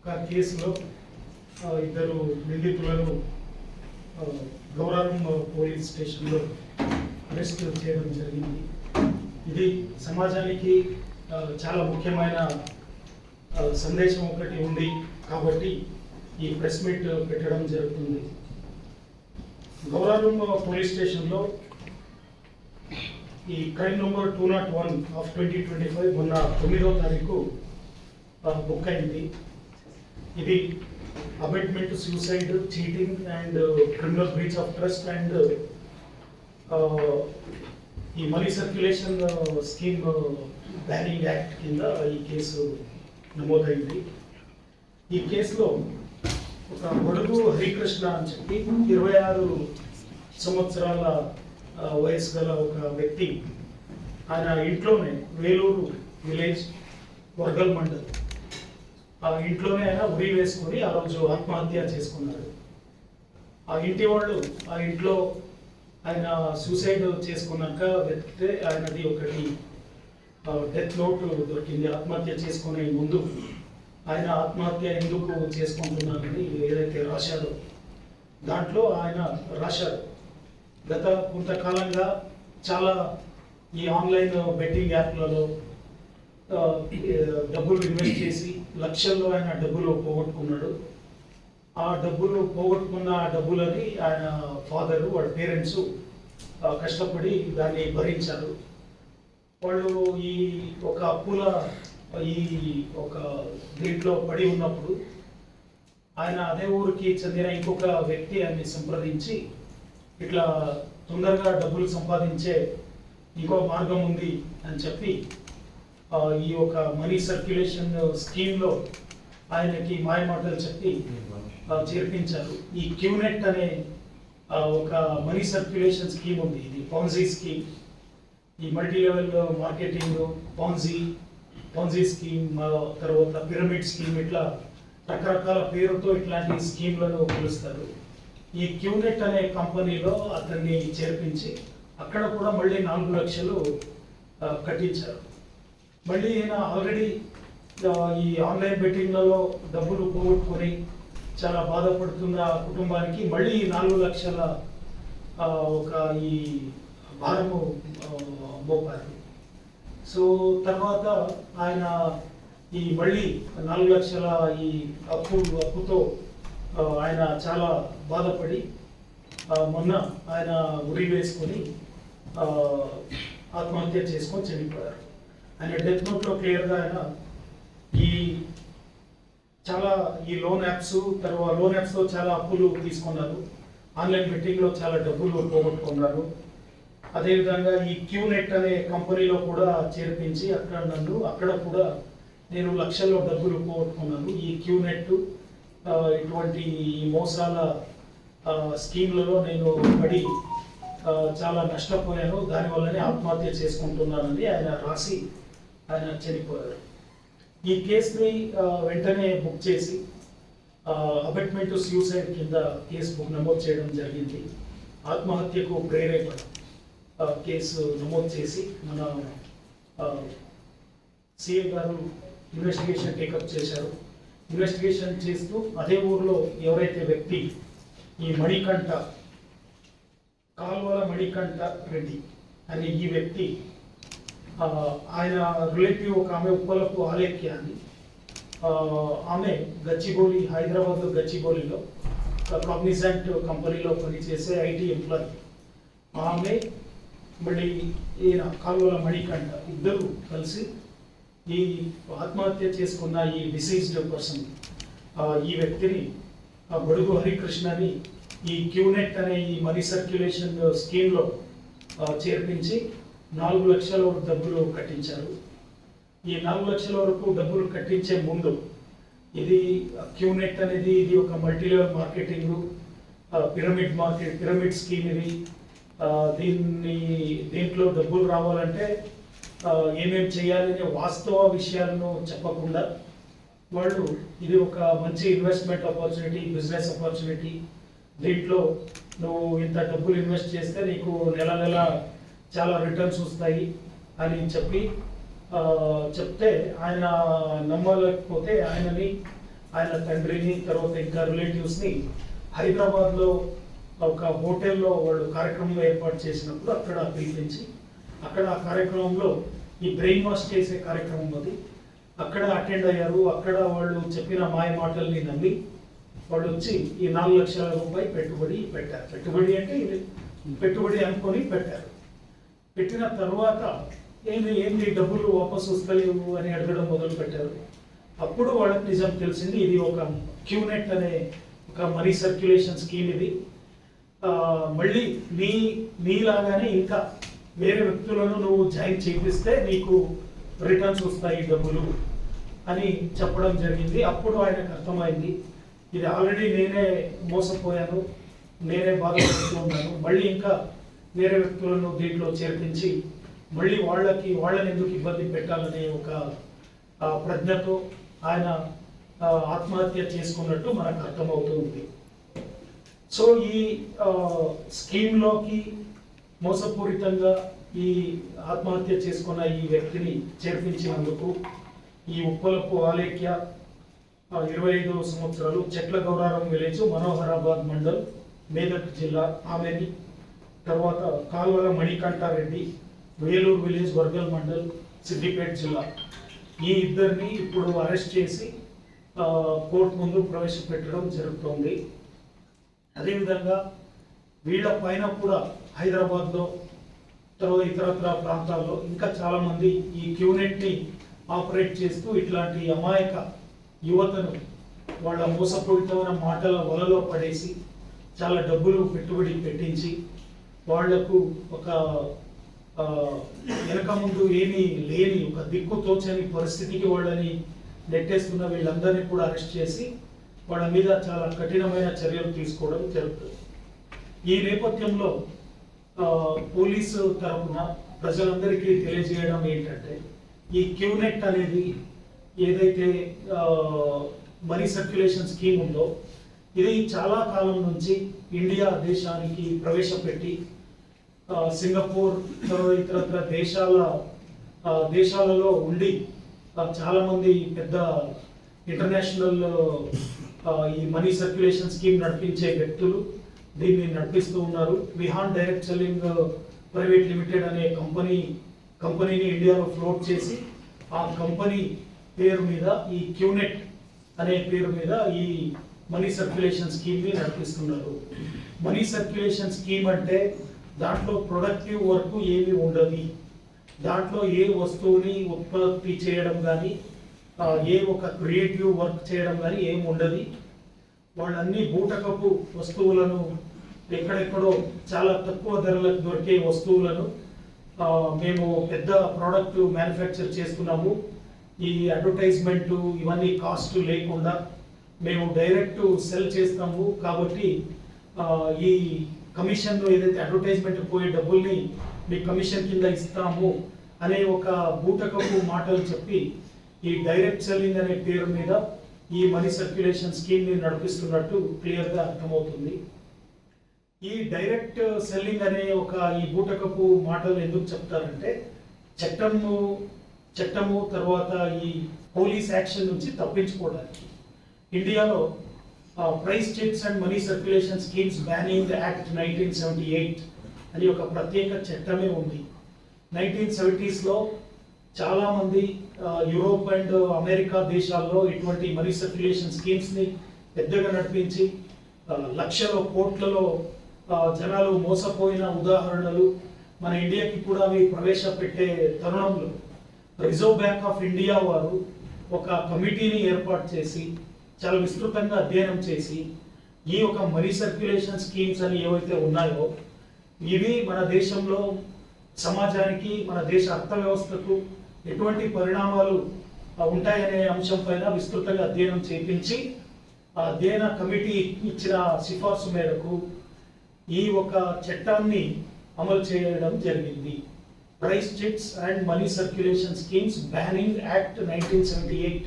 ఒక కేసులో ఇద్దరు నిందితులను ఆ, గౌరవం పోలీస్ స్టేషన్లో అరెస్ట్ చేయడం జరిగింది. ఇది సమాజానికి చాలా ముఖ్యమైన సందేశం ఒకటి ఉంది కాబట్టి ఈ ప్రెస్ మీట్ పెట్టడం జరుగుతుంది. గౌరవం పోలీస్ స్టేషన్లో ఈ crime number two naught one of twenty twenty five మొన్న తొమ్మిదో తారీఖు బుక్ అయింది. ఇది abetment suicide cheating and criminal breach of trust and ఈ money circulation scheme banning act కింద ఈ కేసు నమోదైంది. ఈ కేసులో ఒక బడుగు హరికృష్ణ అని చెప్పి ఇరవై ఆరు సంవత్సరాల వయసు గల ఒక వ్యక్తి. ఆయన ఇంట్లోనే వేలూరు విలేజ్ వర్గల్ మండల్. ఇంట్లోనే ఆయన ఉరి వేసుకొని ఆ రోజు ఆత్మహత్య చేసుకున్నాడు ఆ ఇంటి వాళ్ళు ఆ ఇంట్లో ఆయన సూసైడ్ చేసుకున్నాక వెతికితే ఆయనది ఒకటి. డెత్ నోట్ దొరికింది. ఆత్మహత్య చేసుకునే ముందు ఆయన ఆత్మహత్య ఎందుకు చేసుకుంటున్నారని ఏదైతే రాశారో దాంట్లో ఆయన రాశారు గత కొంతకాలంగా చాలా ఈ ఆన్లైన్ బెట్టింగ్ యాప్లలో డబ్బులు ఇన్వెస్ట్ చేసి లక్షల్లో ఆయన డబ్బులు పోగొట్టుకున్నాడు. ఆ డబ్బులు పోగొట్టుకున్న ఆ డబ్బులని ఆయన ఫాదరు వాళ్ళ పేరెంట్స్ కష్టపడి దాన్ని భరించారు. వాళ్ళు ఈ ఒక అప్పుల ఈ ఒక దీంట్లో పడి ఉన్నప్పుడు ఆయన అదే ఊరికి చెందిన ఇంకొక వ్యక్తి ఆయన్ని సంప్రదించి ఇట్లా తొందరగా డబ్బులు సంపాదించే ఇంకో మార్గం ఉంది అని చెప్పి ఈ యొక్క మనీ సర్క్యులేషన్ స్కీమ్లో ఆయనకి మాయ మాటలు చెప్పి చేర్పించారు. ఈ క్యూనెట్ అనే ఒక మనీ సర్క్యులేషన్ స్కీమ్ ఉంది. ఇది పాన్జీ స్కీమ్. ఈ multi level marketing Ponzi Ponzi scheme తర్వాత పిరమిడ్ స్కీమ్ ఇట్లా రకరకాల పేరుతో ఇట్లాంటి స్కీమ్లను పిలుస్తారు. ఈ క్యూనెట్ అనే కంపెనీలో అతన్ని చేర్పించి అక్కడ కూడా మళ్ళీ నాలుగు లక్షలు కట్టించారు. మళ్ళీ ఈయన ఆల్రెడీ ఈ ఆన్లైన్ బెట్టింగ్లలో డబ్బులు పోగొట్టుకొని చాలా బాధపడుతున్న ఆ కుటుంబానికి మళ్ళీ నాలుగు లక్షల ఒక ఈ భారము మోపారు. సో తర్వాత ఆయన ఈ మళ్ళీ నాలుగు లక్షల ఈ అప్పు అప్పుతో ఆయన చాలా బాధపడి మొన్న ఆయన ఉరి వేసుకొని ఆత్మహత్య చేసుకొని చనిపోయారు. ఆయన డెత్ నోట్లో క్లియర్గా ఆయన ఈ చాలా ఈ లోన్ యాప్స్ తర్వాత లోన్ యాప్స్లో చాలా అప్పులు తీసుకున్నారు. ఆన్లైన్ బెట్టింగ్లో చాలా డబ్బులు పోగొట్టుకున్నారు. అదేవిధంగా ఈ క్యూనెట్ అనే కంపెనీలో కూడా చేర్పించి అక్కడ నన్ను అక్కడ కూడా నేను లక్షల్లో డబ్బులు పోగొట్టుకున్నాను. ఈ క్యూనెట్ ఇటువంటి ఈ మోసాల స్కీమ్లలో నేను పడి చాలా నష్టపోయాను. దానివల్లనే ఆత్మహత్య చేసుకుంటున్నానని ఆయన రాసి ఆయన చనిపోయారు. ఈ కేసుని వెంటనే బుక్ చేసి అబెట్మెంట్ సూసైడ్ కింద కేసు బుక్ నమోదు చేయడం జరిగింది. ఆత్మహత్యకు ప్రేరేపణ ఆ, కేసు నమోదు చేసి మన సిఏ గారు ఇన్వెస్టిగేషన్ టేకప్ చేశారు. ఇన్వెస్టిగేషన్ చేస్తూ అదే ఊర్లో ఎవరైతే వ్యక్తి ఈ మణికంఠ కాల్వల మణికంఠ రెడ్డి అనే ఈ వ్యక్తి ఆయన రిలేటివ్ ఒక ఆమె ఉప్పలపు ఆలేఖ్య అని ఆమె గచ్చిబౌలి హైదరాబాద్ గచ్చిబౌలిలో కాగ్నిజెంట్ కంపెనీలో పనిచేసే ఐటీ ఎంప్లాయీ ఆమె మళ్ళీ ఈయన కాలువల మణికంఠ ఇద్దరు కలిసి ఈ ఆత్మహత్య చేసుకున్న ఈ డిసీజ్డ్ పర్సన్ ఈ వ్యక్తిని బడుగు హరికృష్ణని ఈ క్యూనెట్ అనే ఈ మనీ సర్క్యులేషన్ స్కీమ్లో చేర్పించి నాలుగు లక్షల వరకు డబ్బులు కట్టించారు. ఈ నాలుగు లక్షల వరకు డబ్బులు కట్టించే ముందు ఇది క్యూనెట్ అనేది ఇది ఒక multilevel marketing pyramid market pyramid scheme ఇది. దీన్ని దీంట్లో డబ్బులు రావాలంటే ఏమేం చేయాలనే వాస్తవ విషయాలను చెప్పకుండా వాళ్ళు ఇది ఒక మంచి ఇన్వెస్ట్మెంట్ ఆపర్చునిటీ బిజినెస్ ఆపర్చునిటీ. దీంట్లో నువ్వు ఇంత డబ్బులు ఇన్వెస్ట్ చేస్తే నీకు నెల నెల చాలా రిటర్న్స్ వస్తాయి అని చెప్పి చెప్తే ఆయన నమ్మలేకపోతే ఆయనని ఆయన తండ్రిని తర్వాత ఇంకా రిలేటివ్స్ని హైదరాబాద్లో ఒక హోటల్లో వాళ్ళు కార్యక్రమం ఏర్పాటు చేసినప్పుడు అక్కడ పిలిపించి అక్కడ ఆ కార్యక్రమంలో ఈ బ్రెయిన్ వాష్ చేసే కార్యక్రమం అది. అక్కడ అటెండ్ అయ్యారు. అక్కడ వాళ్ళు చెప్పిన మాయ మాటల్ని నమ్మి వాళ్ళు వచ్చి ఈ నాలుగు లక్షల రూపాయలు పెట్టుబడి పెట్టారు. పెట్టుబడి అంటే పెట్టుబడి అనుకొని పెట్టారు. పెట్టిన తర్వాత ఏంది ఏంది డబ్బులు వాపసు వస్తలేవు అని అడగడం మొదలు పెట్టారు అప్పుడు వాళ్ళకి నిజం తెలిసింది ఇది ఒక క్యూనెట్ అనే ఒక మనీ సర్క్యులేషన్ స్కీమ్ ఇది. మళ్ళీ నీ నీలాగానే ఇంకా వేరే వ్యక్తులను నువ్వు జాయిన్ చేపిస్తే నీకు రిటర్న్స్ వస్తాయి డబ్బులు అని చెప్పడం జరిగింది. అప్పుడు ఆయనకు అర్థమైంది ఇది ఆల్రెడీ నేనే మోసపోయాను నేనే బాధపడుతూ ఉన్నాను. మళ్ళీ ఇంకా వేరే వ్యక్తులను దీంట్లో చేర్పించి మళ్ళీ వాళ్ళకి వాళ్ళని ఎందుకు ఇబ్బంది పెట్టాలనే ఒక ప్రజ్ఞతో ఆయన ఆత్మహత్య చేసుకున్నట్టు మనకు అర్థమవుతుంది. సో ఈ స్కీమ్లోకి మోసపూరితంగా ఈ ఆత్మహత్య చేసుకున్న ఈ వ్యక్తిని చేర్పించినందుకు ఈ ఉప్పలపు ఆలేఖ్య ఇరవై ఐదు సంవత్సరాలు చెట్ల గౌరారం విలేజ్ మనోహరాబాద్ మండల్ మేదక్ జిల్లా ఆమెని తర్వాత కాల్వల మణికంఠారెడ్డి వేలూరు విలేజ్ వర్గల్ మండల్ సిద్దిపేట జిల్లా. ఈ ఇద్దరిని ఇప్పుడు అరెస్ట్ చేసి కోర్టు ముందు ప్రవేశపెట్టడం జరుగుతోంది. అదేవిధంగా వీళ్ళ పైన కూడా హైదరాబాద్లో తర్వాత ఇతరత్ర ప్రాంతాల్లో ఇంకా చాలామంది ఈ క్యూనెట్ని ఆపరేట్ చేస్తూ ఇట్లాంటి అమాయక యువతను వాళ్ళ మోసపూరితమైన మాటల వలలో పడేసి చాలా డబ్బులు పెట్టుబడి పెట్టించి వాళ్ళకు ఒక వెనక ముందు ఏమీ లేని ఒక దిక్కు తోచని పరిస్థితికి వాళ్ళని నెట్టేస్తున్న వీళ్ళందరినీ కూడా అరెస్ట్ చేసి వాళ్ళ మీద చాలా కఠినమైన చర్యలు తీసుకోవడం జరుగుతుంది. ఈ నేపథ్యంలో పోలీసు తరఫున ప్రజలందరికీ తెలియజేయడం ఏంటంటే ఈ క్యూనెట్ అనేది ఏదైతే మనీ సర్క్యులేషన్ స్కీమ్ ఉందో ఇది చాలా కాలం నుంచి ఇండియా దేశానికి ప్రవేశపెట్టి సింగపూర్ ఇతరత్ర దేశాల దేశాలలో ఉండి చాలామంది పెద్ద ఇంటర్నేషనల్ ఈ మనీ సర్క్యులేషన్ స్కీమ్ నడిపించే వ్యక్తులు దీన్ని నడిపిస్తూ ఉన్నారు. Vihaan direct selling private limited అనే కంపెనీ కంపెనీని ఇండియాలో ఫ్లోట్ చేసి ఆ కంపెనీ పేరు మీద ఈ క్యూనెట్ అనే పేరు మీద ఈ మనీ సర్క్యులేషన్ స్కీమ్ని నడిపిస్తున్నారు. మనీ సర్క్యులేషన్ స్కీమ్ అంటే దాంట్లో ప్రొడక్టివ్ వర్క్ ఏమి ఉండదు. దాంట్లో ఏ వస్తువుని ఉత్పత్తి చేయడం కానీ ఏ ఒక క్రియేటివ్ వర్క్ చేయడం కానీ ఏమి ఉండదు. వాళ్ళన్ని బూటకపు వస్తువులను ఎక్కడెక్కడో చాలా తక్కువ ధరలకు దొరికే వస్తువులను మేము పెద్ద ప్రోడక్ట్ మ్యానుఫ్యాక్చర్ చేస్తున్నాము. ఈ అడ్వర్టైజ్మెంట్ ఇవన్నీ కాస్ట్ లేకుండా మేము డైరెక్ట్ సెల్ చేస్తాము. కాబట్టి ఈ కమిషన్ ఏదైతే అడ్వర్టైజ్మెంట్ పోయే డబ్బుల్ని మీ కమిషన్ కింద ఇస్తాము అనే ఒక బూటకపు మాటలు చెప్పి ఈ డైరెక్ట్ సెల్లింగ్ అనే పేరు మీద ఈ మనీ సర్క్యులేషన్ స్కీమ్ని నడిపిస్తున్నట్టు క్లియర్గా అర్థమవుతుంది. ఈ డైరెక్ట్ సెల్లింగ్ అనే ఒక ఈ బూటకపు మాటలు ఎందుకు చెప్తారంటే చట్టము చట్టము తర్వాత ఈ పోలీస్ యాక్షన్ నుంచి తప్పించుకోవడానికి. ఇండియాలో prize chits and money circulation schemes banning act nineteen seventy eight అని ఒక ప్రత్యేక చట్టమే ఉంది. నైన్టీన్ సెవెంటీస్లో చాలామంది యూరోప్ అండ్ అమెరికా దేశాల్లో ఇటువంటి మనీ సర్క్యులేషన్ స్కీమ్స్ని పెద్దగా నడిపించి లక్షల కోట్లలో జనాలు మోసపోయిన ఉదాహరణలు మన ఇండియాకి కూడా అవి ప్రవేశపెట్టే తరుణంలో. రిజర్వ్ బ్యాంక్ ఆఫ్ ఇండియా వారు ఒక కమిటీని ఏర్పాటు చేసి చాలా విస్తృతంగా అధ్యయనం చేసి ఈ యొక్క మనీ సర్క్యులేషన్ స్కీమ్స్ అని ఏవైతే ఉన్నాయో ఇవి మన దేశంలో సమాజానికి మన దేశ అర్థవ్యవస్థకు ఎటువంటి పరిణామాలు ఉంటాయనే అంశం పైన విస్తృతంగా అధ్యయనం చేపించి ఆ అధ్యయన కమిటీ ఇచ్చిన సిఫార్సు మేరకు ఈ ఒక చట్టాన్ని అమలు చేయడం జరిగింది. Prize chits and money circulation schemes banning act nineteen seventy eight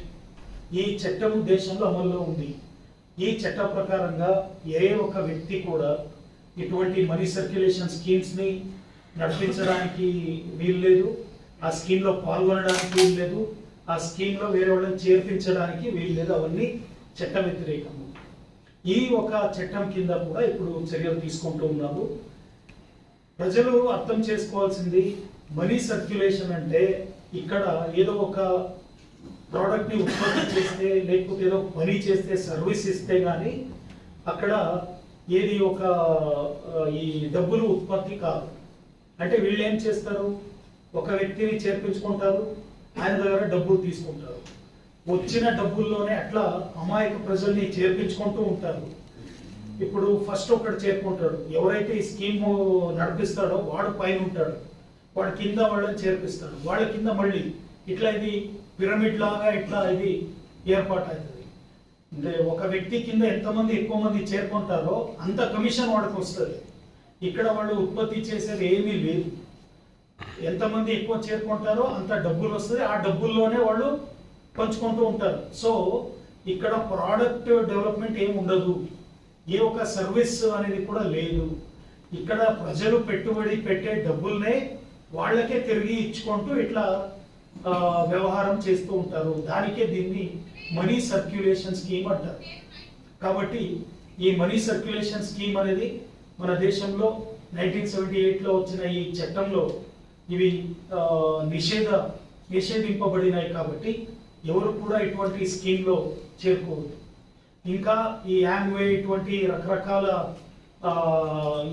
ఈ చట్టం దేశంలో అమల్లో ఉంది. ఈ చట్ట ప్రకారంగా ఏ ఒక వ్యక్తి కూడా ఇటువంటి మనీ సర్క్యులేషన్ స్కీమ్స్ని నడిపించడానికి వీలు లేదు. ఆ స్కీమ్లో పాల్గొనడానికి వీలు లేదు. ఆ స్కీమ్లో వేరే వాళ్ళని చేర్పించడానికి వీలు లేదు. అవన్నీ చట్ట వ్యతిరేకము. ఈ ఒక చట్టం కింద కూడా ఇప్పుడు చర్యలు తీసుకుంటూ ఉన్నాము ప్రజలు అర్థం చేసుకోవాల్సింది మనీ సర్క్యులేషన్ అంటే ఇక్కడ ఏదో ఒక ప్రోడక్ట్ని ఉత్పత్తి చేస్తే లేకపోతే ఏదో పని చేస్తే సర్వీస్ ఇస్తే గానీ అక్కడ ఏది ఒక ఈ డబ్బులు ఉత్పత్తి కాదు. అంటే వీళ్ళు ఏం చేస్తారు? ఒక వ్యక్తిని చేర్పించుకుంటారు ఆయన దగ్గర డబ్బులు తీసుకుంటారు. వచ్చిన డబ్బుల్లోనే అట్లా అమాయక ప్రజల్ని చేర్పించుకుంటూ ఉంటారు. ఇప్పుడు ఫస్ట్ ఒకటి చేరుకుంటాడు ఎవరైతే ఈ స్కీమ్ నడిపిస్తాడో వాడు పైన ఉంటాడు. వాడు కింద వాళ్ళని చేర్పిస్తాడు. వాళ్ళ కింద మళ్ళీ ఇట్లా ఇది పిరమిడ్ లాగా ఇట్లా ఇది ఏర్పాటు అవుతుంది అంటే ఒక వ్యక్తి కింద ఎంతమంది ఎక్కువ మంది చేరుకుంటారో అంత కమిషన్ వాడికి వస్తుంది. ఇక్కడ వాళ్ళు ఉత్పత్తి చేసేది ఏమీ లేదు. ఎంతమంది ఎక్కువ చేరుకుంటారో అంత డబ్బులు వస్తుంది. ఆ డబ్బుల్లోనే వాళ్ళు పంచుకుంటూ ఉంటారు. సో ఇక్కడ ప్రోడక్ట్ డెవలప్మెంట్ ఏమి ఉండదు. ఏ ఒక సర్వీస్ అనేది కూడా లేదు. ఇక్కడ ప్రజలు పెట్టుబడి పెట్టే డబ్బుల్నే వాళ్ళకే తిరిగి ఇచ్చుకుంటూ ఇట్లా వ్యవహారం చేస్తూ ఉంటారు. దానికే దీన్ని మనీ సర్క్యులేషన్ స్కీమ్ అంటారు. కాబట్టి ఈ మనీ సర్క్యులేషన్ స్కీమ్ అనేది మన దేశంలో నైన్టీన్ సెవెంటీ ఎయిట్లో వచ్చిన ఈ చట్టంలో ఇవి నిషేధ నిషేధింపబడినాయి కాబట్టి ఎవరు కూడా ఇటువంటి స్కీమ్లో చేరుకోవద్దు ఇంకా ఈ యామ్వే ఇటువంటి రకరకాల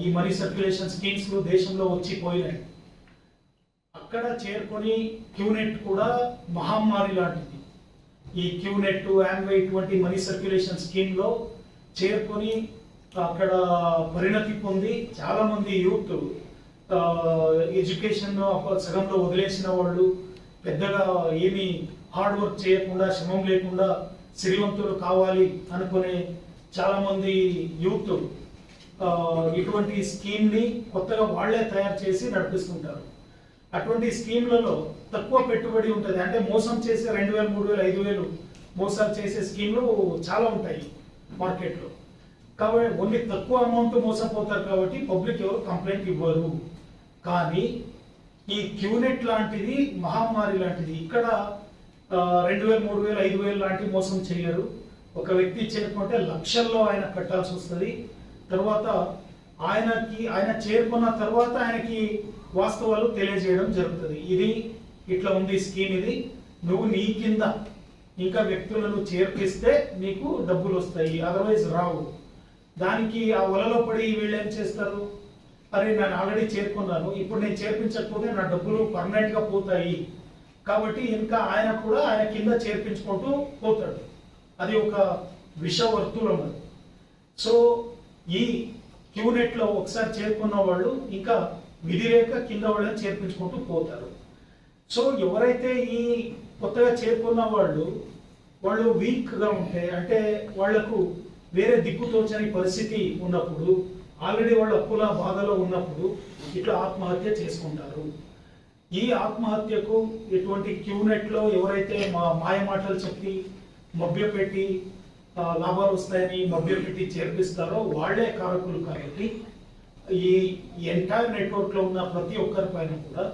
ఈ మనీ సర్క్యులేషన్ స్కీమ్స్ దేశంలో వచ్చి పోయినాయి. అక్కడ చేరుకొని క్యూనెట్ కూడా మహమ్మారి లాంటిది. ఈ క్యూనెట్ యామ్వే ఇటువంటి మనీ సర్క్యులేషన్ స్కీమ్లో చేరుకొని అక్కడ పరిణతి పొంది చాలామంది యూత్ ఎడ్యుకేషన్ సగంలో వదిలేసిన వాళ్ళు పెద్దగా ఏమి హార్డ్ వర్క్ చేయకుండా శ్రమం లేకుండా శ్రీవంతులు కావాలి అనుకునే చాలామంది యూత్ ఇటువంటి స్కీమ్ని కొత్తగా వాళ్ళే తయారు చేసి నడిపిస్తుంటారు. అటువంటి స్కీమ్లలో తక్కువ పెట్టుబడి ఉంటుంది. అంటే మోసం చేసే రెండు వేలు మూడు వేలు ఐదు వేలు మోసాలు చేసే స్కీమ్లు చాలా ఉంటాయి మార్కెట్లో. కాబట్టి ఓన్లీ తక్కువ అమౌంట్ మోసపోతారు కాబట్టి పబ్లిక్ ఎవరు కంప్లైంట్ ఇవ్వరు. కానీ ఈ క్యూనెట్ లాంటిది మహమ్మారి లాంటిది ఇక్కడ రెండు వేలు మూడు వేలు ఐదు వేలు లాంటి మోసం చేయరు. ఒక వ్యక్తి చేరుకుంటే లక్షల్లో ఆయన కట్టాల్సి వస్తుంది. తర్వాత ఆయనకి ఆయన చేరుకున్న తర్వాత ఆయనకి వాస్తవాలు తెలియజేయడం జరుగుతుంది. ఇది ఇట్లా ఉంది స్కీమ్ ఇది. నువ్వు నీ కింద ఇంకా వ్యక్తులను చేర్పిస్తే నీకు డబ్బులు వస్తాయి. అదర్వైజ్ రావు. దానికి ఆ వలలో పడి వీళ్ళు ఏం చేస్తారు? అరే నేను ఆల్రెడీ చేరుకున్నాను. ఇప్పుడు నేను చేర్పించకపోతే నా డబ్బులు పర్మనెంట్గా పోతాయి. కాబట్టి ఇంకా ఆయన కూడా ఆయన కింద చేర్పించుకుంటూ పోతాడు. అది ఒక విషవర్తులం అది సో ఈ క్యూనెట్లో ఒకసారి చేరుకున్న వాళ్ళు ఇంకా విధిరేఖ కింద వాళ్ళని చేర్పించుకుంటూ పోతారు. సో ఎవరైతే ఈ కొత్తగా చేరుకున్న వాళ్ళు వాళ్ళు వీక్గా ఉంటే అంటే వాళ్ళకు వేరే దిక్కు తోచని పరిస్థితి ఉన్నప్పుడు ఆల్రెడీ వాళ్ళు అప్పుల బాధలో ఉన్నప్పుడు ఇట్లా ఆత్మహత్య చేసుకుంటారు. ఈ ఆత్మహత్యకు ఎటువంటి క్యూనెట్లో ఎవరైతే మా మాయ మాటలు చెప్పి మభ్యపెట్టి లాభాలు వస్తాయని మభ్యపెట్టి చేర్పిస్తారో వాళ్ళే కారకులు కాబట్టి ఈ ఎంటైర్ నెట్వర్క్లో ఉన్న ప్రతి ఒక్కరి పైన కూడా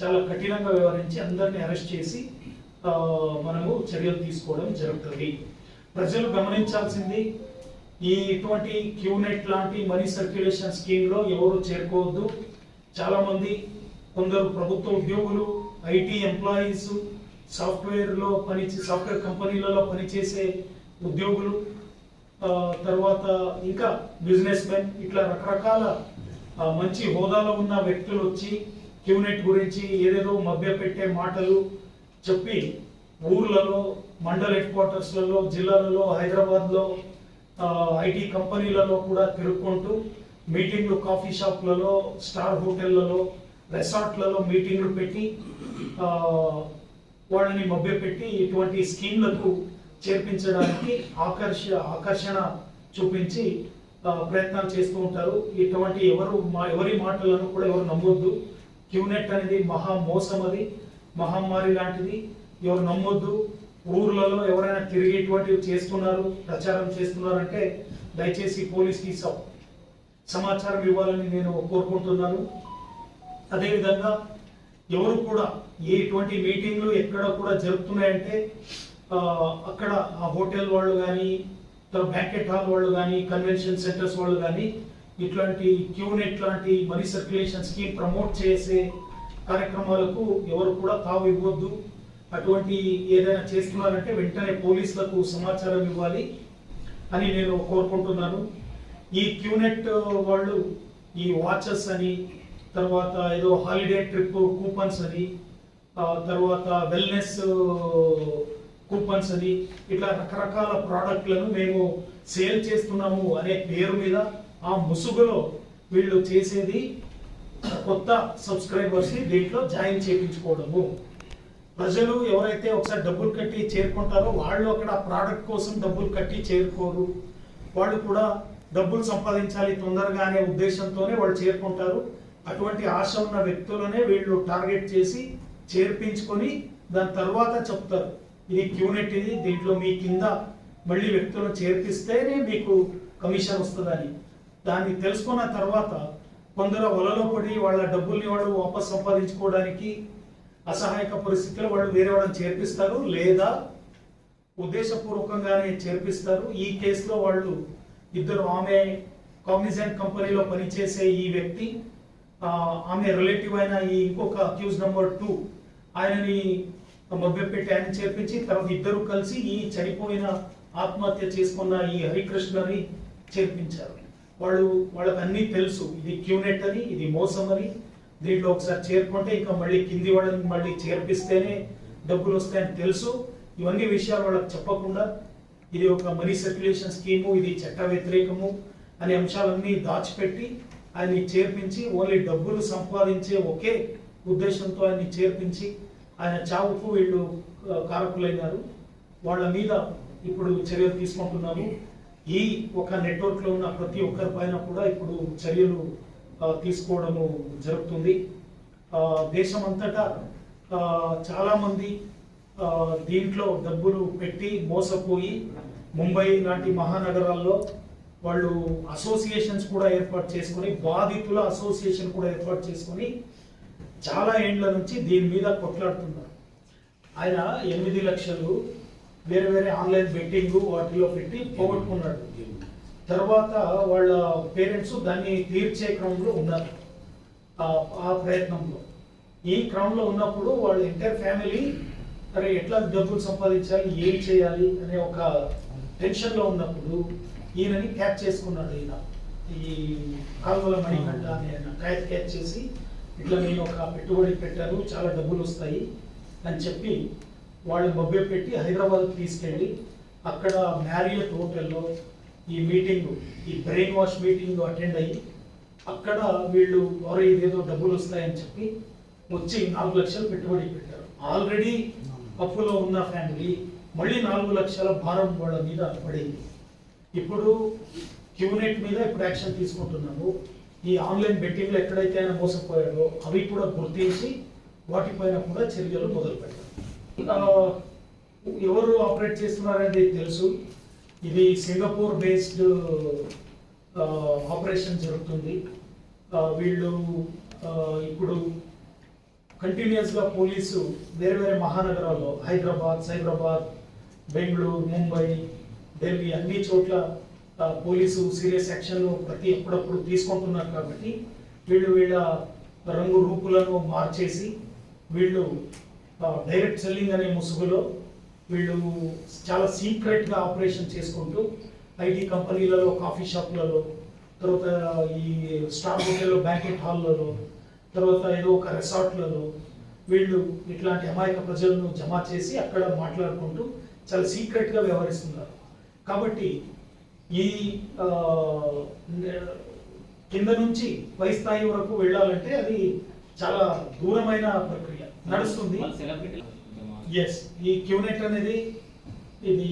చాలా కఠినంగా వ్యవహరించి అందరిని అరెస్ట్ చేసి మనము చర్యలు తీసుకోవడం జరుగుతుంది. ప్రజలు గమనించాల్సింది ఈ ఇటువంటి క్యూనెట్ లాంటి మనీ సర్క్యులేషన్ స్కీమ్లో ఎవరు చేరుకోవద్దు. చాలామంది కొందరు ప్రభుత్వ ఉద్యోగులు ఐటీ ఎంప్లాయీస్ సాఫ్ట్వేర్లో పని సాఫ్ట్వేర్ కంపెనీలలో పనిచేసే ఉద్యోగులు తర్వాత ఇంకా బిజినెస్ మెన్ ఇట్లా రకరకాల మంచి హోదాలో ఉన్న వ్యక్తులు వచ్చి క్యూనెట్ గురించి ఏదేదో మభ్య పెట్టే మాటలు చెప్పి ఊర్లలో మండల్ హెడ్ క్వార్టర్స్లలో జిల్లాలలో హైదరాబాద్లో ఐటీ కంపెనీలలో కూడా తిరుక్కుంటూ మీటింగ్లు కాఫీ షాప్లలో స్టార్ హోటళ్ళలో రెసార్ట్లలో మీటింగ్లు పెట్టి వాళ్ళని మభ్యపెట్టి ఇటువంటి స్కీమ్లకు చేర్పించడానికి ఆకర్ష ఆకర్షణ చూపించి ప్రయత్నాలు చేస్తూ ఉంటారు. ఇటువంటి ఎవరు మా- ఎవరి మాటలను కూడా ఎవరు నమ్మొద్దు. క్యూనెట్ అనేది మహా మోసం అది. మహమ్మారి లాంటిది. ఎవరు నమ్మొద్దు. ఊర్లలో ఎవరైనా తిరిగి ఇటువంటివి చేస్తున్నారు ప్రచారం చేస్తున్నారంటే దయచేసి పోలీస్కి సమాచారం ఇవ్వాలని నేను కోరుకుంటున్నాను. అదేవిధంగా ఎవరు కూడా ఏ ఇటువంటి మీటింగ్లు ఎక్కడ కూడా జరుగుతున్నాయంటే అక్కడ ఆ హోటల్ వాళ్ళు కానీ బ్యాంకెట్ హాల్ వాళ్ళు కానీ కన్వెన్షన్ సెంటర్స్ వాళ్ళు కానీ ఇట్లాంటి క్యూనెట్ లాంటి మనీ సర్క్యులేషన్ స్కీమ్ ప్రమోట్ చేసే కార్యక్రమాలకు ఎవరు కూడా తావు ఇవ్వద్దు. అటువంటి ఏదైనా చేస్తున్నారంటే వెంటనే పోలీసులకు సమాచారం ఇవ్వాలి అని నేను కోరుకుంటున్నాను. ఈ క్యూనెట్ వాళ్ళు ఈ వాచెస్ అని తర్వాత ఏదో హాలిడే ట్రిప్ కూపన్స్ అని తర్వాత వెల్నెస్ కూపన్స్ అని ఇట్లా రకరకాల ప్రోడక్ట్లను మేము సేల్ చేస్తున్నాము అనే పేరు మీద ఆ ముసుగులో వీళ్ళు చేసేది కొత్త సబ్స్క్రైబర్స్ని దీంట్లో జాయిన్ చేయించుకోవడము. ప్రజలు ఎవరైతే ఒకసారి డబ్బులు కట్టి చేరుకుంటారో వాళ్ళు అక్కడ ప్రోడక్ట్ కోసం డబ్బులు కట్టి చేరుకోరు. వాళ్ళు కూడా డబ్బులు సంపాదించాలి తొందరగా అనే ఉద్దేశంతోనే వాళ్ళు చేరుకుంటారు. అటువంటి ఆశ ఉన్న వ్యక్తులనే వీళ్ళు టార్గెట్ చేసి చేర్పించుకొని దాని తర్వాత చెప్తారు. ఇది క్యూనెట్ ఇది దీంట్లో మీ కింద మళ్ళీ వ్యక్తులను చేర్పిస్తేనే మీకు కమిషన్ వస్తుందని. దాన్ని తెలుసుకున్న తర్వాత కొందరు వలలో పడి వాళ్ళ డబ్బుల్ని వాళ్ళు వాపస్ సంపాదించుకోవడానికి అసహాయక పరిస్థితిలో వాళ్ళు వేరే వాళ్ళని చేర్పిస్తారు లేదా ఉద్దేశపూర్వకంగానే చేర్పిస్తారు. ఈ కేసులో వాళ్ళు ఇద్దరు ఆమె కాగ్నిజెంట్ కంపెనీలో పనిచేసే ఈ వ్యక్తి ఆమె రిలేటివ్ అయిన ఈ ఇంకొక అక్యూజ్ నెంబర్ టూ ఆయనని మభ్యపెట్టి ఆయన చేర్పించి తర్వాత ఇద్దరు కలిసి ఈ చనిపోయిన ఆత్మహత్య చేసుకున్న ఈ హరికృష్ణని చేర్పించారు. వాళ్ళు వాళ్ళకి అన్నీ తెలుసు. ఇది క్యూనెట్ అని ఇది మోసం అని దీంట్లో ఒకసారి చేరుకుంటే ఇంకా మళ్ళీ కింది వాళ్ళని మళ్ళీ చేర్పిస్తేనే డబ్బులు వస్తాయని తెలుసు. ఇవన్నీ విషయాలు వాళ్ళకి చెప్పకుండా ఇది ఒక మనీ సర్క్యులేషన్ స్కీము ఇది చట్ట వ్యతిరేకము అనే అంశాలన్నీ దాచిపెట్టి ఆయన్ని చేర్పించి ఓన్లీ డబ్బులు సంపాదించే ఒకే ఉద్దేశంతో ఆయన్ని చేర్పించి ఆయన చావుకు వీళ్ళు కారకులైనారు. వాళ్ళ మీద ఇప్పుడు చర్యలు తీసుకుంటున్నాము. ఈ ఒక నెట్వర్క్లో ఉన్న ప్రతి ఒక్కరి పైన కూడా ఇప్పుడు చర్యలు తీసుకోవడము జరుగుతుంది. దేశమంతటా చాలామంది దీంట్లో డబ్బులు పెట్టి మోసపోయి ముంబై లాంటి మహానగరాల్లో వాళ్ళు అసోసియేషన్స్ కూడా ఏర్పాటు చేసుకొని బాధితుల అసోసియేషన్ కూడా ఏర్పాటు చేసుకొని చాలా ఏండ్ల నుంచి దీని మీద కొట్లాడుతున్నారు. ఆయన ఎనిమిది లక్షలు వేరే వేరే ఆన్లైన్ బెట్టింగ్ వాటిలో పెట్టి పోగొట్టుకున్నాడు. తర్వాత వాళ్ళ పేరెంట్స్ దాన్ని తీర్చే క్రమంలో ఉన్నారు. ఆ- ప్రయత్నంలో. ఈ క్రమంలో ఉన్నప్పుడు వాళ్ళ ఎంటైర్ ఫ్యామిలీ అరే ఎట్లా డబ్బులు సంపాదించాలి ఏం చేయాలి అనే ఒక టెన్షన్లో ఉన్నప్పుడు ఈయనని క్యాచ్ చేసుకున్నాడు ఈయన. ఈ కాల్వల మణిగంట అనే ఆయన క్యాచ్ క్యాచ్ చేసి ఇట్లా నేను ఒక పెట్టుబడి పెట్టాను చాలా డబ్బులు వస్తాయి అని చెప్పి వాళ్ళు మభ్య పెట్టి హైదరాబాద్కి తీసుకెళ్ళి అక్కడ మ్యారియట్ హోటల్లో ఈ మీటింగ్ ఈ బ్రెయిన్ వాష్ మీటింగ్ అటెండ్ అయ్యి అక్కడ వీళ్ళు ఎవరో ఇదేదో డబ్బులు వస్తాయని చెప్పి వచ్చి నాలుగు లక్షలు పెట్టుబడి పెట్టారు. ఆల్రెడీ అప్పులో ఉన్న ఫ్యామిలీ మళ్ళీ నాలుగు లక్షల భారం వాళ్ళ మీద పడింది. ఇప్పుడు క్యూనెట్ మీద ఇప్పుడు యాక్షన్ తీసుకుంటున్నాము. ఈ ఆన్లైన్ బెట్టింగ్లో ఎక్కడైతే ఆయన మోసపోయాడో అవి కూడా గుర్తించి వాటిపైన కూడా చర్యలు మొదలు పెట్టారు ఎవరు ఆపరేట్ చేస్తున్నారనేది తెలుసు. ఇది సింగపూర్ బేస్డ్ ఆపరేషన్ జరుగుతుంది. వీళ్ళు ఇప్పుడు కంటిన్యూస్గా పోలీసు వేరే వేరే మహానగరాల్లో హైదరాబాద్ సైబరాబాద్ బెంగళూరు ముంబై ఢిల్లీ అన్ని చోట్ల పోలీసు సీరియస్ యాక్షన్ ప్రతి ఎప్పుడప్పుడు తీసుకుంటున్నారు కాబట్టి వీళ్ళు వీళ్ళ రంగు రూపులను మార్చేసి వీళ్ళు డైరెక్ట్ సెల్లింగ్ అనే ముసుగులో వీళ్ళు చాలా సీక్రెట్గా ఆపరేషన్ చేసుకుంటూ ఐటీ కంపెనీలలో కాఫీ షాప్లలో తర్వాత ఈ స్టార్ హోటల్లో బ్యాంకెట్ హాల్లలో తర్వాత ఏదో ఒక రిసార్ట్లలో వీళ్ళు ఇట్లాంటి అమాయక ప్రజలను జమ చేసి అక్కడ మాట్లాడుకుంటూ చాలా సీక్రెట్గా వ్యవహరిస్తున్నారు. కాబట్టి ఈ కింద నుంచి పై స్థాయి వరకు వెళ్ళాలంటే అది చాలా దూరమైన ప్రక్రియ. నడుస్తుంది. ఎస్ ఈ క్యూనెట్ అనేది ఇది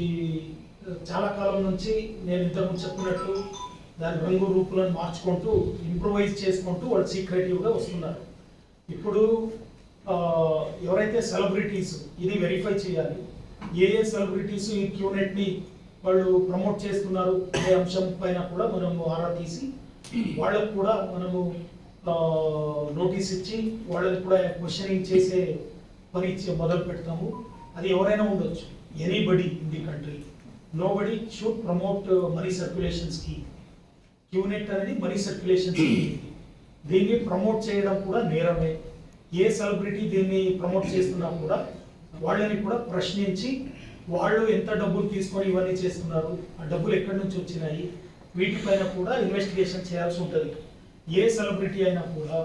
చాలా కాలం నుంచి నేను ఇంతకుముందు చెప్పినట్టు దాని రంగు రూపులను మార్చుకుంటూ ఇంప్రూవైజ్ చేసుకుంటూ వాళ్ళు సీక్రెటివ్గా వస్తున్నారు. ఇప్పుడు ఎవరైతే సెలబ్రిటీస్ ఇది వెరిఫై చేయాలి ఏ ఏ సెలబ్రిటీస్ ఈ క్యూనెట్ని వాళ్ళు ప్రమోట్ చేస్తున్నారు అనే అంశం పైన కూడా మనము ఆరా తీసి వాళ్ళకు కూడా మనము నోటీస్ ఇచ్చి వాళ్ళని కూడా క్వశ్చనింగ్ చేసే పని మొదలు పెడతాము. అది ఎవరైనా ఉండొచ్చు. Anybody in the country nobody should promote money circulation scheme QNet అనేది మనీ సర్క్యులేషన్ స్కీమ్ దీన్ని ప్రమోట్ చేయడం కూడా నేరమే. ఏ సెలబ్రిటీ దీన్ని ప్రమోట్ చేస్తున్నా కూడా వాళ్ళని కూడా ప్రశ్నించి వాళ్ళు ఎంత డబ్బులు తీసుకొని ఇవన్నీ చేస్తున్నారు ఆ డబ్బులు ఎక్కడి నుంచి వచ్చినాయి వీటిపైన కూడా ఇన్వెస్టిగేషన్ చేయాల్సి ఉంటుంది. ఏ సెలబ్రిటీ అయినా కూడా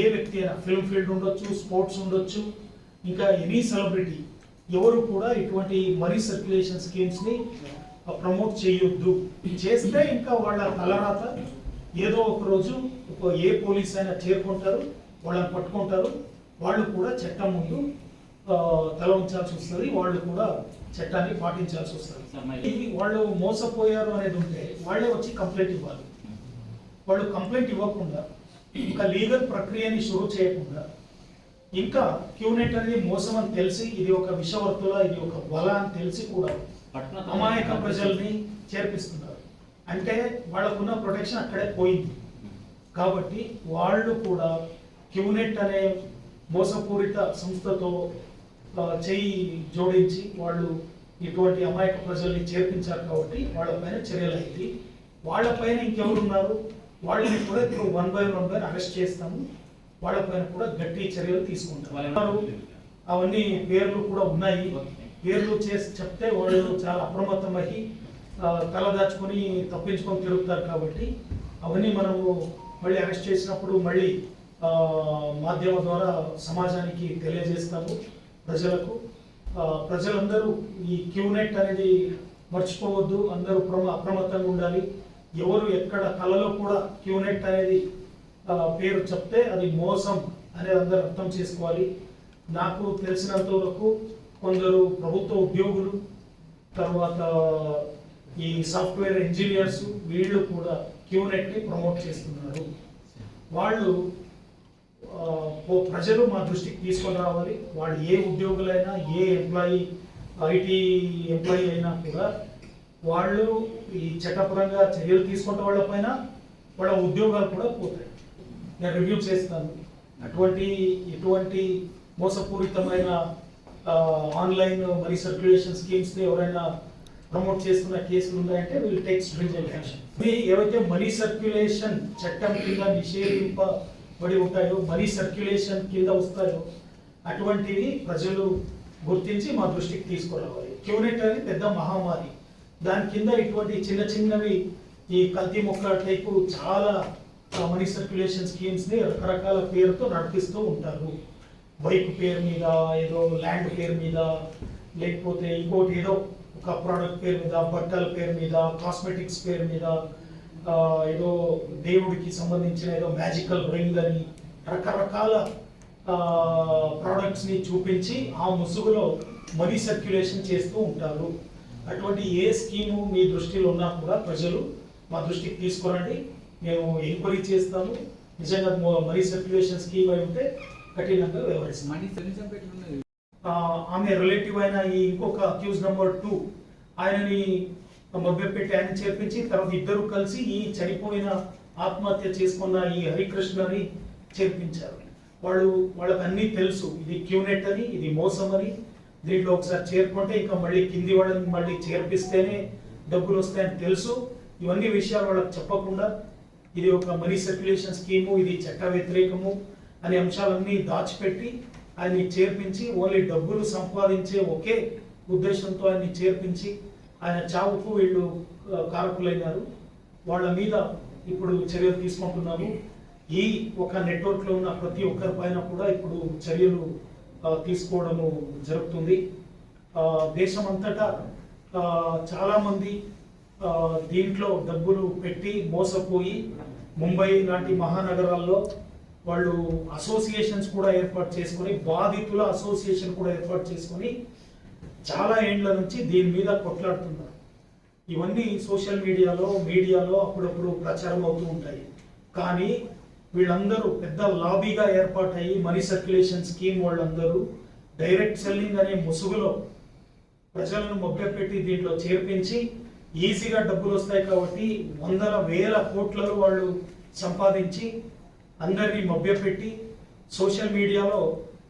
ఏ వ్యక్తి అయినా ఫిల్మ్ ఫీల్డ్ ఉండొచ్చు స్పోర్ట్స్ ఉండొచ్చు ఇంకా ఎనీ సెలబ్రిటీ ఎవరు కూడా ఇటువంటి మనీ సర్క్యులేషన్ స్కీమ్స్ని ప్రమోట్ చేయొద్దు. చేస్తే ఇంకా వాళ్ళ తలరాత ఏదో ఒక రోజు ఒక ఏ పోలీస్ అయినా చేరుకుంటారు వాళ్ళని పట్టుకుంటారు వాళ్ళు కూడా చట్టం ముందు తల ఉంచాల్సి వస్తుంది వాళ్ళు కూడా చట్టాన్ని పాటించాల్సి వస్తుంది. వాళ్ళు మోసపోయారు అనేది ఉంటే వాళ్ళే వచ్చి కంప్లైంట్ ఇవ్వాలి. వాళ్ళు కంప్లైంట్ ఇవ్వకుండా ఇంకా లీగల్ ప్రక్రియని షురూ చేయకుండా ఇంకా క్యూనెట్ అనేది మోసం అని తెలిసి ఇది ఒక విషవర్తుల ఇది ఒక వల అని తెలిసి కూడా అమాయక ప్రజల్ని చేర్పిస్తున్నారు. అంటే వాళ్ళకున్న ప్రొటెక్షన్ అక్కడే పోయింది. కాబట్టి వాళ్ళు కూడా క్యూనెట్ అనే మోసపూరిత సంస్థతో చేయి జోడించి వాళ్ళు ఇటువంటి అమాయక ప్రజల్ని చేర్పించారు కాబట్టి వాళ్ళపైన చర్యలు అయింది. వాళ్ళపైన ఇంకెవరున్నారు? వాళ్ళని కూడా ఇప్పుడు one by one by arrest చేస్తాము. వాళ్ళపైన కూడా గట్టి చర్యలు తీసుకుంటారు అవన్నీ పేర్లు కూడా ఉన్నాయి. పేర్లు చేసి చెప్తే వాళ్ళు చాలా అప్రమత్తం అయ్యి తల దాచుకొని తప్పించుకొని తిరుగుతారు కాబట్టి అవన్నీ మనము మళ్ళీ అరెస్ట్ చేసినప్పుడు మళ్ళీ మాధ్యమం ద్వారా సమాజానికి తెలియజేస్తాము. ప్రజలకు ప్రజలందరూ ఈ క్యూనెట్ అనేది మర్చిపోవద్దు. అందరూ ప్రమ- అప్రమత్తంగా ఉండాలి. ఎవరు ఎక్కడ కళలో కూడా క్యూనెట్ అనేది పేరు చెప్తే అది మోసం అనేది అందరూ అర్థం చేసుకోవాలి. నాకు తెలిసినంత వరకు కొందరు ప్రభుత్వ ఉద్యోగులు తర్వాత ఈ సాఫ్ట్వేర్ ఇంజనీర్స్ వీళ్ళు కూడా క్యూనెట్ని ప్రమోట్ చేస్తున్నారు. వాళ్ళు ప్రజలు మా దృష్టికి తీసుకొని రావాలి. వాళ్ళు ఏ ఉద్యోగులైనా ఏ ఎంప్లాయీ ఐటీ ఎంప్లాయీ అయినా కూడా వాళ్ళు ఈ చట్టపరంగా చర్యలు తీసుకుంటే వాళ్ళపైన వాళ్ళ ఉద్యోగాలు కూడా పోతాయి. నేను రివ్యూ చేస్తాను. అటువంటి ఎటువంటి మోసపూరితమైన ఆన్లైన్ మనీ సర్క్యులేషన్ స్కీమ్స్ని ఎవరైనా ప్రమోట్ చేస్తున్న కేసులు ఉన్నాయంటే వీళ్ళు టెక్స్ట్ స్ట్రింజెంట్ యాక్షన్ ఏవైతే మనీ సర్క్యులేషన్ చట్టం కింద పడి ఉంటాయో మనీ సర్క్యులేషన్ కింద వస్తాయో అటువంటివి ప్రజలు గుర్తించి మా దృష్టికి తీసుకురావాలి. క్యూనెట్ అనేది పెద్ద మహమ్మారి. దాని కింద ఇటువంటి చిన్న చిన్నవి ఈ కల్తీ మొక్క టైపు చాలా మనీ సర్క్యులేషన్ స్కీమ్స్ని రకరకాల పేరుతో నడిపిస్తూ ఉంటారు. బైక్ పేరు మీద ఏదో ల్యాండ్ పేరు మీద లేకపోతే ఇంకోటి ఏదో ఒక ప్రోడక్ట్ పేరు మీద బట్టల పేరు మీద కాస్మెటిక్స్ పేరు మీద ఏదో దేవుడికి సంబంధించిన ఏదో మ్యాజికల్ రింగ్ అని రకరకాల ప్రోడక్ట్స్ని చూపించి ఆ ముసుగులో మనీ సర్క్యులేషన్ చేస్తూ ఉంటారు. అటువంటి ఏ స్కీము మీ దృష్టిలో ఉన్నా కూడా ప్రజలు మా దృష్టికి తీసుకురండి. మేము ఎంక్వైరీ చేస్తాము. నిజంగా మనీ సర్క్యులేషన్ స్కీమ్ అయి ఉంటే కఠినంగా ఆ, ఆమె రిలేటివ్ అయిన ఈ ఇంకొక అక్యూజ్ నెంబర్ టూ ఆయనని మభ్యపెట్టి ఆయన చేర్పించి తర్వాత ఇద్దరు కలిసి ఈ చనిపోయిన ఆత్మహత్య చేసుకున్న ఈ హరికృష్ణని చేర్పించారు. వాళ్ళు వాళ్ళకి అన్నీ తెలుసు. ఇది క్యూనెట్ అని ఇది మోసం అని. దీంట్లో ఒకసారి చేరుకుంటే ఇంకా మళ్ళీ కింది వాళ్ళని మళ్ళీ చేర్పిస్తేనే డబ్బులు వస్తాయని తెలుసు. ఇవన్నీ విషయాలు వాళ్ళకి చెప్పకుండా ఇది ఒక మనీ సర్క్యులేషన్ స్కీము ఇది చట్ట వ్యతిరేకము అనే అంశాలన్నీ దాచిపెట్టి ఆయన్ని చేర్పించి ఓన్లీ డబ్బులు సంపాదించే ఒకే ఉద్దేశంతో ఆయన్ని చేర్పించి ఆయన చావుకు వీళ్ళు కారకులైనారు. వాళ్ళ మీద ఇప్పుడు చర్యలు తీసుకుంటున్నాము. ఈ ఒక నెట్వర్క్లో ఉన్న ప్రతి ఒక్కరి పైన కూడా ఇప్పుడు చర్యలు తీసుకోవడము జరుగుతుంది. దేశమంతటా చాలామంది దీంట్లో డబ్బులు పెట్టి మోసపోయి ముంబై లాంటి మహానగరాల్లో వాళ్ళు అసోసియేషన్స్ కూడా ఏర్పాటు చేసుకొని బాధితుల అసోసియేషన్ కూడా ఏర్పాటు చేసుకొని చాలా ఏండ్ల నుంచి దీని మీద కొట్లాడుతున్నారు ఇవన్నీ సోషల్ మీడియాలో మీడియాలో అప్పుడప్పుడు ప్రచారం అవుతూ ఉంటాయి. కానీ వీళ్ళందరూ పెద్ద లాబీగా ఏర్పాటయ్యి మనీ సర్క్యులేషన్ స్కీమ్ వాళ్ళందరూ డైరెక్ట్ సెల్లింగ్ అనే ముసుగులో ప్రజలను మొగ్గపెట్టి దీంట్లో చేర్పించి ఈజీగా డబ్బులు వస్తాయి కాబట్టి వందల వేల కోట్లలో వాళ్ళు సంపాదించి అందరినీ మభ్యపెట్టి సోషల్ మీడియాలో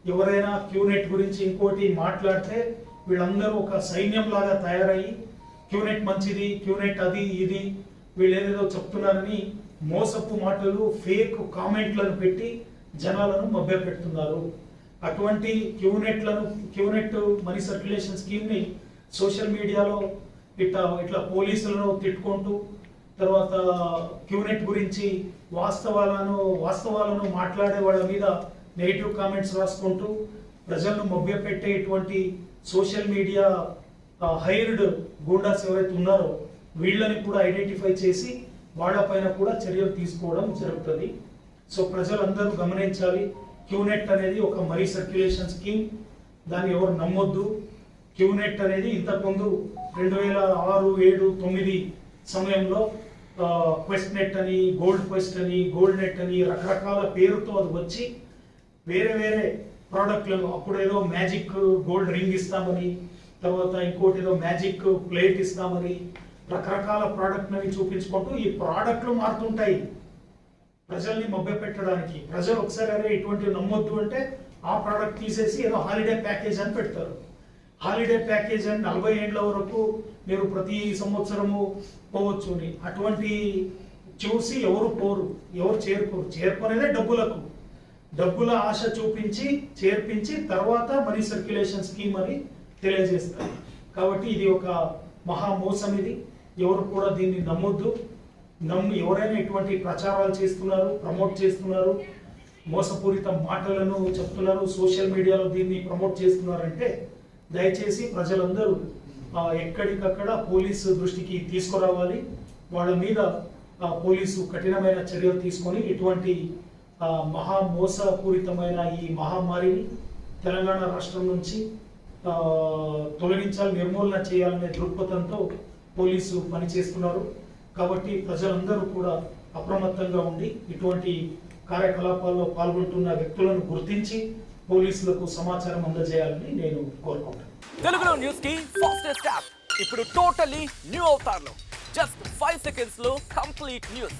ఎవరైనా క్యూనెట్ గురించి ఇంకోటి మాట్లాడితే వీళ్ళందరూ ఒక సైన్యం లాగా తయారయ్యి క్యూనెట్ మంచిది క్యూనెట్ అది ఇది వీళ్ళు ఏదేదో చెప్తున్నారని మోసపు మాటలు ఫేక్ కామెంట్లను పెట్టి జనాలను మభ్యపెడుతున్నారు. అటువంటి క్యూనెట్లను క్యూనెట్ మనీ సర్క్యులేషన్ స్కీమ్ని సోషల్ మీడియాలో ఇట్లా ఇట్లా పోలీసులను తిట్టుకుంటూ తర్వాత క్యూనెట్ గురించి వాస్తవాలను వాస్తవాలను మాట్లాడే వాళ్ళ మీద నెగిటివ్ కామెంట్స్ రాసుకుంటూ ప్రజలను మభ్యపెట్టేటువంటి సోషల్ మీడియా హైర్డ్ గూండాస్ ఎవరైతే ఉన్నారో వీళ్ళని కూడా ఐడెంటిఫై చేసి వాళ్ళపైన కూడా చర్యలు తీసుకోవడం జరుగుతుంది. సో ప్రజలందరూ గమనించాలి. క్యూనెట్ అనేది ఒక మరీ సర్క్యులేషన్ స్కీమ్. దాన్ని ఎవరు నమ్మొద్దు. క్యూనెట్ అనేది ఇంతకుముందు రెండు వేల ఆరు ఏడు తొమ్మిది సమయంలో క్వెస్ట్ నెట్ అని గోల్డ్ క్వెస్ట్ అని గోల్డ్ నెట్ అని రకరకాల పేరుతో అది వచ్చి వేరే వేరే ప్రోడక్ట్లను అప్పుడు ఏదో మ్యాజిక్ గోల్డ్ రింగ్ ఇస్తామని తర్వాత ఇంకోటి ఏదో మ్యాజిక్ ప్లేట్ ఇస్తామని రకరకాల ప్రోడక్ట్లని చూపించుకుంటూ ఈ ప్రోడక్ట్లు మారుతుంటాయి. ప్రజల్ని మభ్యపెట్టడానికి. ప్రజలు ఒకసారి అరే ఇటువంటివి నమ్మొద్దు అంటే ఆ ప్రోడక్ట్ తీసేసి ఏదో హాలిడే ప్యాకేజ్ అని పెడతారు. హాలిడే ప్యాకేజ్ అని నలభై ఏళ్ళ వరకు మీరు ప్రతి సంవత్సరము పోవచ్చు అని. అటువంటి చూసి ఎవరు పోరు ఎవరు చేరుకోరు. చేరుకునేదే డబ్బులకు. డబ్బుల ఆశ చూపించి చేర్పించి తర్వాత మనీ సర్క్యులేషన్ స్కీమ్ అని తెలియజేస్తారు. కాబట్టి ఇది ఒక మహా మోసం ఇది. ఎవరు కూడా దీన్ని నమ్మొద్దు. నమ్మి ఎవరైనా ఇటువంటి ప్రచారాలు చేస్తున్నారు ప్రమోట్ చేస్తున్నారు మోసపూరిత మాటలను చెప్తున్నారు సోషల్ మీడియాలో దీన్ని ప్రమోట్ చేస్తున్నారంటే దయచేసి ప్రజలందరూ ఎక్కడికక్కడ పోలీసు దృష్టికి తీసుకురావాలి. వాళ్ళ మీద పోలీసు కఠినమైన చర్యలు తీసుకొని ఇటువంటి మహా మోసపూరితమైన ఈ మహమ్మారిని తెలంగాణ రాష్ట్రం నుంచి తొలగించాలి నిర్మూలన చేయాలనే దృక్పథంతో పోలీసు పనిచేస్తున్నారు. కాబట్టి ప్రజలందరూ కూడా అప్రమత్తంగా ఉండి ఇటువంటి కార్యకలాపాల్లో పాల్గొంటున్న వ్యక్తులను గుర్తించి పోలీసులకు సమాచారం అందజేయాలని నేను కోరుకుంటాను తెలుగులో న్యూస్కి ఫాస్టెస్ట్ యాప్. ఇప్పుడు టోటలీ న్యూ అవుతారు జస్ట్ ఫైవ్ సెకండ్స్లో కంప్లీట్ న్యూస్.